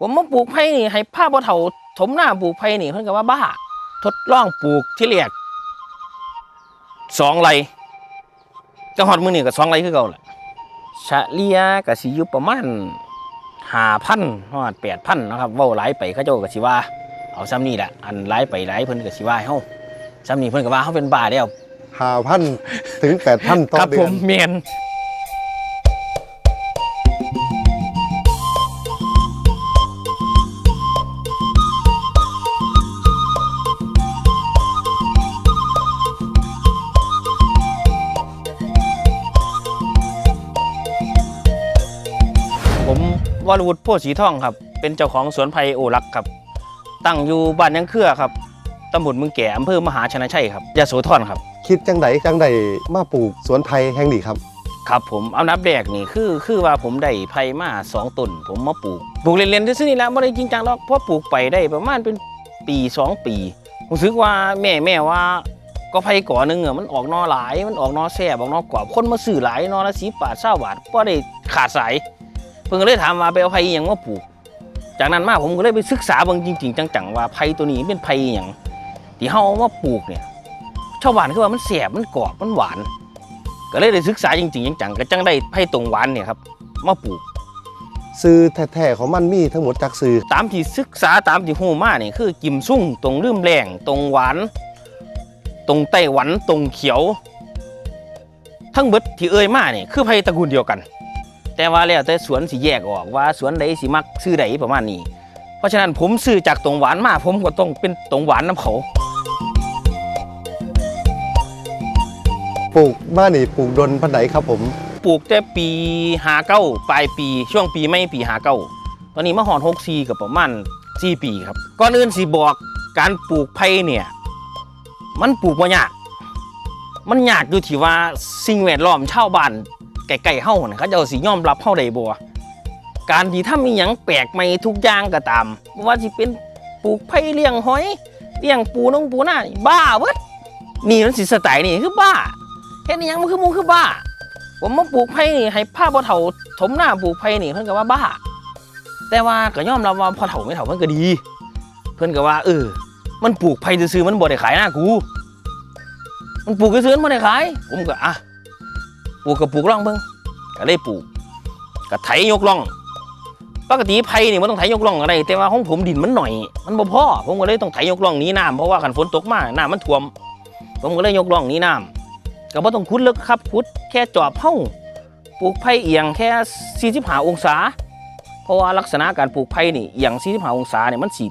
ผมมาปลูกไผ่นี่ให้ผ้าบ่เฒ่าถมหน้าปลูกไผ่นี่เพิ่นก็ว่าบ้า ทดลองปลูกที่แรกสองไรก็ฮอดมื้อนี้ก็สองไรคือเก่าแหละเฉลี่ยก็สิอยู่ประมาณ5,000ฮอด8,000นะครับเว้าหลายไปเขาเจ้าก็สิว่า เอาซ้ำนี่แหละอันหลายไปหลายเพิ่นก็สิว่าให้เฮาซ้ำนี่เพิ่นก็ว่าเฮาเป็นบ้าแล้วหาพันถึงแปดพันต่อครับเดืผอนมเมียน วรวุฒิโพธิ์สีทองครับ เป็นเจ้าของสวนไผ่โอรักครับ ตั้งอยู่บ้านยังเครือครับตำบลเมืองแก่อำเภอมหาชนะชัยครับยะโสธรครับคิดจังไดจังไดมาปลูกสวนไผ่แห่งนี้ครับ ครับผมเอานับแรกนี่คือคือว่าผมได้ไผ่มาสองต้นผมมาปลูกปลูกเล่นๆซื่อๆนี่แหละไม่ได้จริงจังหรอกเพราะปลูกไปได้ประมาณเป็นปีสองปีรู้สึกว่าแม่แม่ว่าก็ไผ่ก่อหนึงอะมันออกหนอหลายมันออกหนอแซ่บออกหนอกรอบคนมาซื้อหลายหนอละสีบาทเศร้าบาทก็ได้ขาดสาย เพิ่งก็เลยถามว่าไปเอาไผ่อหย่างมาปลูก จากนั้นมาผมก็เลยไปศึกษาเบางจริง ๆ จังๆว่าไผ่ตัวนี้เป็นไผ่อหย่างที่เฮาเอามาปลูกเนี่ยชาวบ้านคือว่ามันแสบมันกรอบมันหวาน ก็เลยได้ศึกษาจริงๆจังๆก็จังได้ไผ่ตรงหวานเนี่ยครับมาปลูก ซื้อแท้ๆของมันมีทั้งหมดจักซื้อตามที่ศึกษาตามที่ฮู้มาเนี่ยคือกิมซุ่งตรงลืมแรงตรงหวาน ตรงไต้หวันตรงเขียว ทั้งเบิดที่เอ่ยมาเนี่ยคือไผ่ตระกูลเดียวกัน แต่ว่าแล้วแต่สวนสิแยกออกว่าสวนใดสิมักซื้อใดประมาณนี้ เพราะฉะนั้นผมซื้อจากตรงหวานมาผมก็ต้องเป็นตรงหวานน้ำเขาปลูกบ้านนี่ปลูกดนพันไดครับผม ปลูกแต่ปีหาเก้าปลายปีช่วงปีไม่ปีหาเก้าตอนนี้มาหอนหกซีกับประมาณสี่ปีครับก่อนอื่นสิบอกการปลูกไผ่เนี่ย มันปลูกมายาก มันยากอยู่ที่ว่าสิ่งแวดล้อมชาวบ้าน ไก่ๆเฮาเนี่ยเขาจะเอาสิยอมรับเฮาได้บ่การที่ถ้ามีหยังแปลกใหม่ทุกอย่างก็ตามว่าสิเป็นปลูกไผ่เลี้ยงหอยเลี้ยงปูน้องปูหน้าบ้าเบิดนี่มันสิสไตล์นี่คือบ้าเฮ็ดอิหยังมันคือมูคือบ้า ผมมาปลูกไผ่นี่ให้ผ้าบ่เฒ่าถมหน้าปลูกไผ่นี่เพิ่นก็ว่าบ้า แต่ว่าก็ยอมรับว่าพอเฒ่าไม่เฒ่ามันก็ดี เพิ่นก็ว่า เออ มันปลูกไผ่ซื่อมันบ่ได้ขายหน้ากู มันปลูกซื่อมันบ่ได้ขาย ผมก็อะ ลูกก็ปลูกร่องเบิ่งก็เลยปลูกก็ไถยกร่องปกติไผ่นี่มันต้องไถยกร่องอะไรแต่ว่าของผมดินมันหน่อย มันบ่พอผมก็เลยต้องไถยกร่องนี้น้ำเพราะว่าคันฝนตกมาน้ำมันท่วม ผมก็เลยยกร่องนี้น้ำก็บ่ต้องขุดลึกครับขุดแค่จอบเฮ้าปลูกไผ่เอียงแค่45องศา เพราะว่าลักษณะการปลูกไผ่นี่เอียง45องศาเนี่ยมันสิ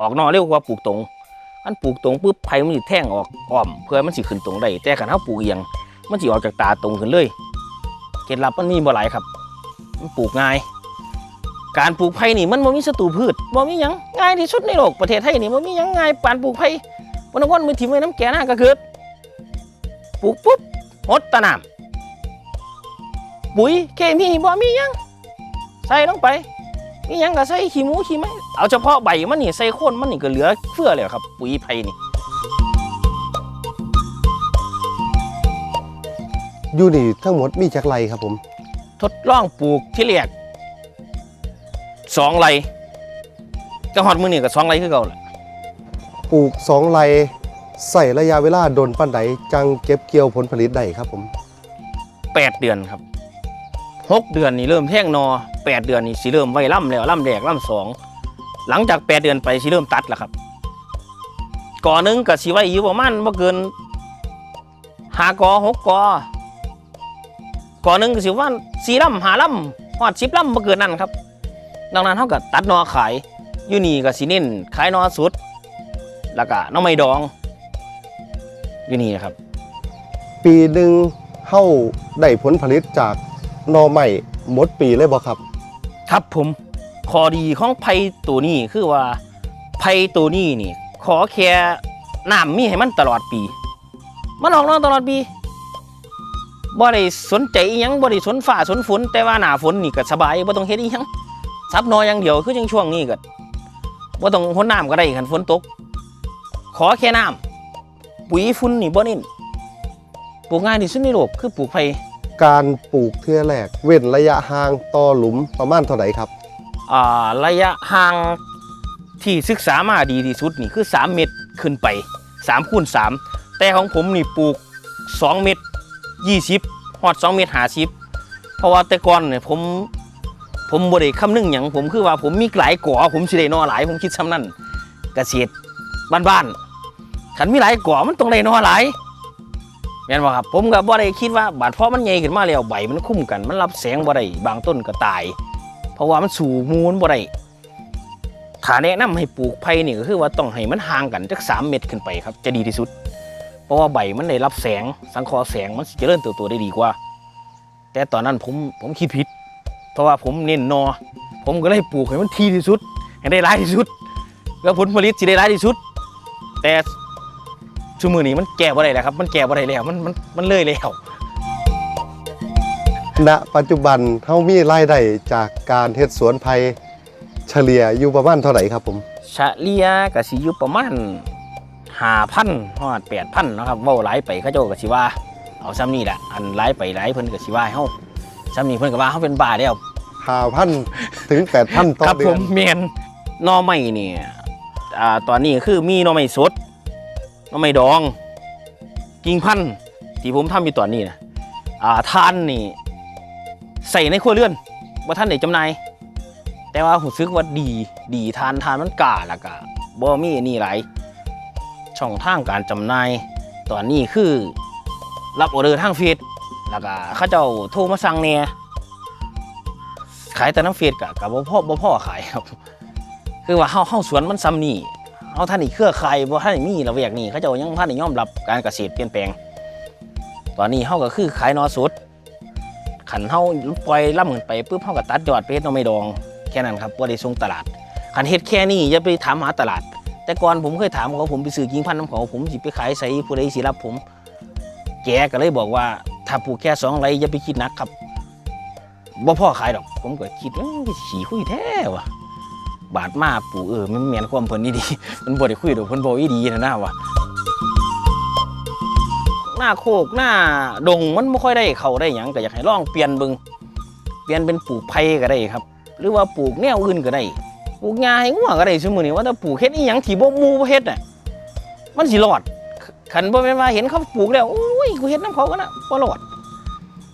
ออกนอเร็วกว่าปลูกตรงอันปลูกตรงปุ๊บไผ่มันสิแท่งออกอ้อม เพื่อมันสิขึ้นตรงได้แต่คันเฮาปลูกเอียง มันสิออกจากตาตรงขึ้นเลยเคล็ดลับมันมีบ่หลายครับมันปลูกง่าย การปลูกไผ่นี่มันบ่มีศัตรูพืชบ่มีหยังง่ายที่สุดในโลกประเทศไทยนี่บ่มีหยังง่ายปานปลูกไผ่บ่ต้องวันมือถิ่มไว้น้ำแก่หน้าก็เกิดปลูกปุ๊บหดตะนำปุ๋ยเคมีบ่มีหยังใส่ลงไปมีหยังก็ใส่ขี้หมูขี้ไม้เอาเฉพาะใบมันนี่ใส่โคนมันนี่ก็เหลือเฟือเลยครับ ปุ๋ยไผ่นี่ อยู่นี่ทั้งหมดมีจักไรครับผม ทดลองปลูกที่แรกสองไรก็ฮอดมือนี่ก็สองไรคือเก่าแหละปลูกสองไรใส่ระยะเวลาดนปันไดจังเก็บเกี่ยวผลผลิตได้ครับผมแปดเดือนครับหกเดือนนี่เริ่มแท่งนอแปดเดือนนี่สิเริ่มไว้ล่ำแล้วล่ำแรกล่ำสองหลังจากแปดเดือนไปสิเริ่มตัดแล้วครับ ก่อหนึงกับสิไว้อยู่ประมาณบ่เกินหากอหกกอ ก่อหนึงก็สิว่าสี่ลำหาลำหอดสิบลำบ่เกินนั่นครับ ดังนั้นเท่ากับตัดหนอขายอยู่นี่ก็สิเน้นขายหนอสุด แล้วก็หน้อไม้ดองอยู่นี่นะครับ ปีหนึ่งเฮ้าได้ผลผลิตจากหนอใหม่หมดปีเลยบ่ครับ ครับผมข้อดีของไผ่ตัวนี้คือว่าไผ่ตัวนี้นี่ ขอแค่น้ำมีให้มันตลอดปี มันออกนอนตลอดปี บ่ได้สนใจอิหยังบ่ได้สนฟ้าสนฝนแต่ว่าหน้าฝนนี่ก็สบายบ่ต้องเฮ็ดอีหยังซับนออย่างเดียวคือจังช่วงนี้ก็บ่ต้องหดน้ำก็ได้คันฝนตก ขอแค่น้ำปุ๋ยฝุ่นนี่บ่เน้นปลูกง่ายที่สุดในโลกคือปลูกไผ่การปลูกเทื่อแรก เว้นระยะห่างต่อหลุมประมาณเท่าไหร่ครับอ่าระยะห่างที่ศึกษามาดีที่สุดนี่คือ 3 เมตรขึ้นไป3คูณ3แต่ของผมนี่ปลูก 2 เมตร 20ฮอด2เมตร50เพราะว่าแต่ก่อนเนี่ยผมผมบ่ได้คำนึงหยังผมคือว่าผมมีหลายก่อผมสิได้นอหลายผมคิดซ้ำนั่นเกษตรบ้านๆขันมีหลายก่อมันต้องได้นอหลายแม่นบ่ครับผมก็บ่ได้คิดว่าบาดเพราะมันใหญ่ขึ้นมาแล้วใบมันคุ้มกัน มันรับแสงบ่ได้บางต้นก็ตาย เพราะว่ามันสู่มูลบ่ได้ถ้าแนะนำให้ปลูกไผ่นี่ก็คือว่าต้องให้มันห่างกันจัก3เมตรขึ้นไปครับจะดีที่สุด เพราะว่าใบมันได้รับแสงสังเคราะห์แสงมันสิเจริญเติบโตได้ดีกว่า แต่ตอนนั้นผมผมคิดผิด เพราะว่าผมเน้นนอ ผมก็เลยปลูกให้มันทีที่สุดให้ได้หลายที่สุด แล้วผลผลิตสิได้หลายที่สุด แต่ชั่วมือนี้มันแก่บ่ได้แล้วครับ มันแก่บ่ได้แล้วมันมันมันเลยแล้วณปัจจุบันเฮามีรายได้จากการเฮ็ดสวนไผ่เฉลี่ยอยู่ประมาณเท่าไหร่ครับผม เฉลี่ยก็สิอยู่ประมาณ ห้าพันฮอดแปดพันนาะครับเว้าหลายไปเขาเจ้าก็สิว่าเอาซ้ำนี่แหละอันหลายไปหลายเพิ่นก็สิว่าให้เฮาซ้ำนี่เพิ่นก็ว่าเฮาเป็นบ้าแล้ว5,000ถึง8,000ต่อครับเดืผอนมเมียนหน่อไม้เนี่ยอ่าตอนนี้คือมีหน่อไม้สดหน่อไม้ดองกิ่งพันธุ์ที่ผมทำอยู่ตอนนี้นะอ่าทานนี่ใส่ในครัวเรือนว่าท่านไหนจำหน่ายแต่ว่าผมซึกว่าดีดีทานทานมันกล้าแล้วก็บ่มีอันนี่หลาย ช่องทางการจำหน่ายตอนนี้คือรับออเดอร์ทางเฟซแล้วก็เขาเจ้าโทรมาสั่งเนี่ยขายแต่น้ำเฟดกับกับบ่พ่อบ่พ่อขายครับ คือว่าเฮาเฮาสวนมันซ้ำนี่เฮาท่านนี่เครือข่ายบ่ท่านี่มีระเวียกนี่เขาเจ้ายังท่านนี่ยอมรับการเกษตรเปลี่ยนแปลง ตอนนี้เฮาก็คือขายนอสุดขันเฮาปล่อยล่ำขึ้นไปปุ๊บเฮาก็ตัดยอดไปเฮ็ดหนอไม่ดองแค่นั้นครับบ่ได้ส่งตลาดขันเฮ็ดแค่นี้อย่าไปถามหาตลาด แต่ก่อนผมเคยถามเขาผมไปซื้อกิ่งพันธุ์น้ำเขาผมสิไปขายใส่ผู้ใดสิรับผม แกก็เลยบอกว่าถ้าปลูกแค่สองไร่อย่าไปคิดหนักครับบ่พ่อขายดอก ผมก็คิดว่าขี่คุยแท้วะบาดมาปู่เออมันแม่นความเพิ่นนี่ดีมันบ่ได้คุยดอกเพิ่นบ่อีดีนะหนะว่ะหน้าโคกหน้าดงมันบ่ค่อยได้เขาได้หยังก็อยากให้ลองเปลี่ยนบิ่งเปลี่ยนเป็นปลูกไผ่ก็ได้ครับ หรือว่าปลูกแนวอื่นก็ได้ ลูกหญ้าให้งัวก็ได้ซุมื้อนี้ว่าถ้าปลูกเฮ็ดอีหยังที่บ่หมู่บ่เฮ็ดน่ะมันสิรอดคันบ่แม่นว่าเห็นเขาปลูกแล้วโอ้ยกูเฮ็ดนํเขาก็น่ะบ่รอด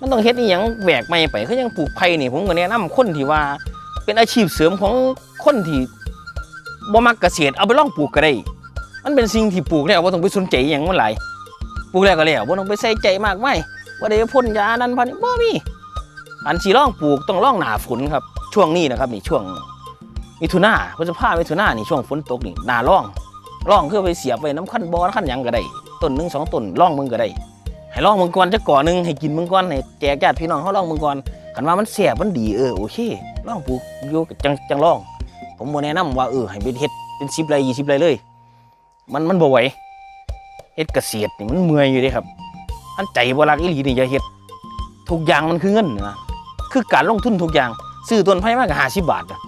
มันต้องเฮ็ดอีหยังแหวกไม่ไปคือยังปลูกไผ่นี่ผมก็แนะนำคนที่ว่า เป็นอาชีพเสริมของคนที่บ่มักเกษตรเอาไปลองปลูกก็ได้ มันเป็นสิ่งที่ปลูกแล้วบ่ต้องไปสนใจอหยังมันหลายปลูกแล้วก็แล้วบ่ต้องไปใส่ใจมากมายว่าได้พ่นยานั้นพันนี้บ่มีอันสิลองปลูกต้องลองหน้าฝนครับช่วงนี้นะครับนี่ช่วง มิถุนาพฤษภามิถุนานี่ช่วงฝนตกนี่นาร่องร่องคือไปเสียบไว้น้ำคันบอน้ำคันหยังก็ได้ต้นหนึ่งสองต้นร่องมึงก็ได้ ให้ล่องมึงก่อนจะก่อหนึ่งให้กินมึงก่อนให้แจกญาติพี่น้องเขาล่องมึงก่อนคันว่ามันแสบมันดีเออโอเคล่องปลูกอยู่จังจังลอง ผมบ่แนะนำว่าเออให้เป็นเฮ็ดเป็นสิบไรยี่สิบไรเลย มันมันบ่ไหวเฮ็ดเกษตรนี่มันเมื่อยอยู่เด้ครับอันใจบ่รักอีหลีนี่อย่าเฮ็ดทุกอย่างมันคือเงินนะคือการลงทุนทุกอย่างซื้อต้นไผ่มาก็ห้าสิบบาทนะ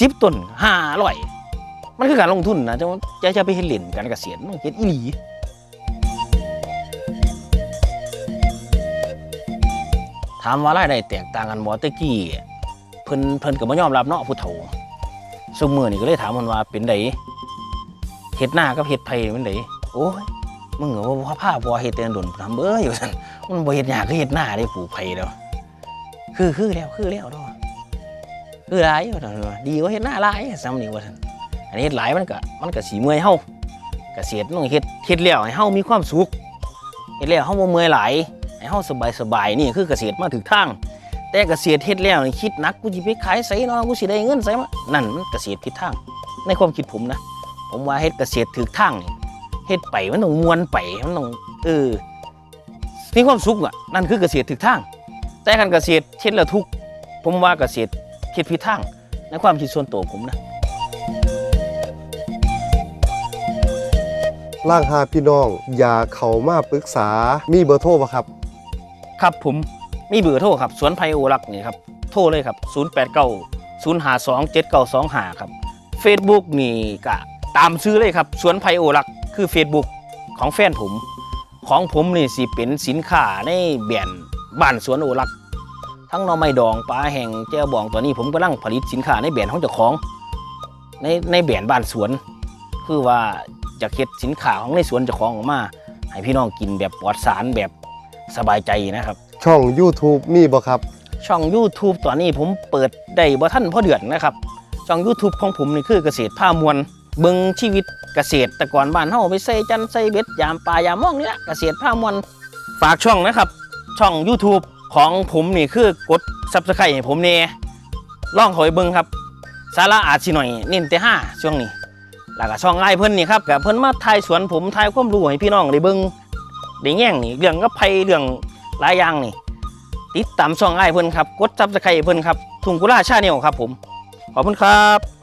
สิบต้นห้าร้อยมันคือการลงทุนนะจะจะไปเฮ็ดเล่นการเกษตรมันเฮ็ดอีหลีถามว่ารายได้แตกต่างกันบ่แตะกี้เพิ่นเพิ่นก็บ่ยอมรับเนาะผู้เฒ่าซุมื้อนี่ก็เลยถามเพิ่นว่าเป็นไดเฮ็ดหน้ากับเฮ็ดไผเป็นไดโอ้ยมึงก็บ่พาพาบ่เฮ็ดแต่ดนทำเอ้ยว่าซั่นมันบ่เฮ็ดหญ้าคือเฮ็ดหน้าได้ปลูกไผแล้วคือคือแล้วคือแล้วเนาะ คือหลายวันดีกว่าเฮ็ดหน้าหลายซ้ำนี่ว่าซั่นอันนี้เฮ็ดหลายมันก็มันก็สิเมื่อยเฮาเกษตรต้องเฮ็ดเฮ็ดแล้วให้เฮามีความสุขเฮ็ดแล้วเฮาบ่เมื่อยหลายให้เฮาสบายสบายนี่คือเกษตรมาถึงทางแต่เกษตรเฮ็ดแล้วคิดนักกูสิไปขายไสเนาะกูสิได้เงินไสมานั่นมันเกษตรผิดทาง ในความคิดผมนะ ผมว่าเฮ็ดเกษตรถูกทางนี่เฮ็ดไปมันต้องมวนไปมันต้องเออมีความสุขอะนั่นคือเกษตรถูกทาง แต่การเกษตรเฮ็ดแล้วทุกผมว่าเกษตร เฮ็ดผิดทางในความคิดส่วนตัวผมนะล่างหาพี่น้อง อย่าเข้ามาปรึกษามีเบอร์โทรบ่ครับ ครับผมมีเบอร์โทรครับ สวนไพโอรักนี่ครับ โทรเลยครับ 089 052 7925 ครับ Facebook นี่ก็ตามซื้อเลยครับ สวนไพโอรักคือ Facebook ของแฟนผม ของผมนี่สิเป็นสินค้าในแบรนด์บ้านสวนโอรัก ทั้งหน่อไม้ดองปลาแห้งแจ่วบองตัวนี้ผมกำลังผลิตสินค้าในแบรนด์ของเจ้าของ ในในแบรนด์บ้านสวน คือว่าจะเฮ็ดสินค้าของในสวนเจ้าของออกมา ให้พี่น้องกินแบบปลอดสารแบบสบายใจนะครับ ช่อง YouTube มีบ่ครับ ช่อง YouTube ตอนนี้ผมเปิดได้บ่ท่านพ่อเดือนนะครับ ช่อง YouTube ของผมนี่คือเกษตรผ้ามวลเบิงชีวิตเกษตรแต่ก่อนบ้านเฮาไปใส่จันทร์ใส่เบ็ดยามปลายามม่องนี่แหละเกษตรผ้ามวลฝากช่องนะครับ ช่อง YouTube ของผมนี่คือกด Subscribe ให้ผมเนี่ยลองเข้าไปเบิ่งครับสาระอาจสิหน่อยเน้นแต่ห้าช่วงนี้แล้วก็ช่องไล่เพิ่นนี่ครับกับเพิ่นมาถ่ายสวนผมถ่ายความรู้ให้พี่น้องได้เบิ่งได้แง่งนี่เรื่องกับไผเรื่องหลายอย่างนี่ ติดตามช่องไล่เพิ่นครับกดซับสไครต์เพิ่นครับทุ่งกุลาชาแนลครับผมขอบคุณครับ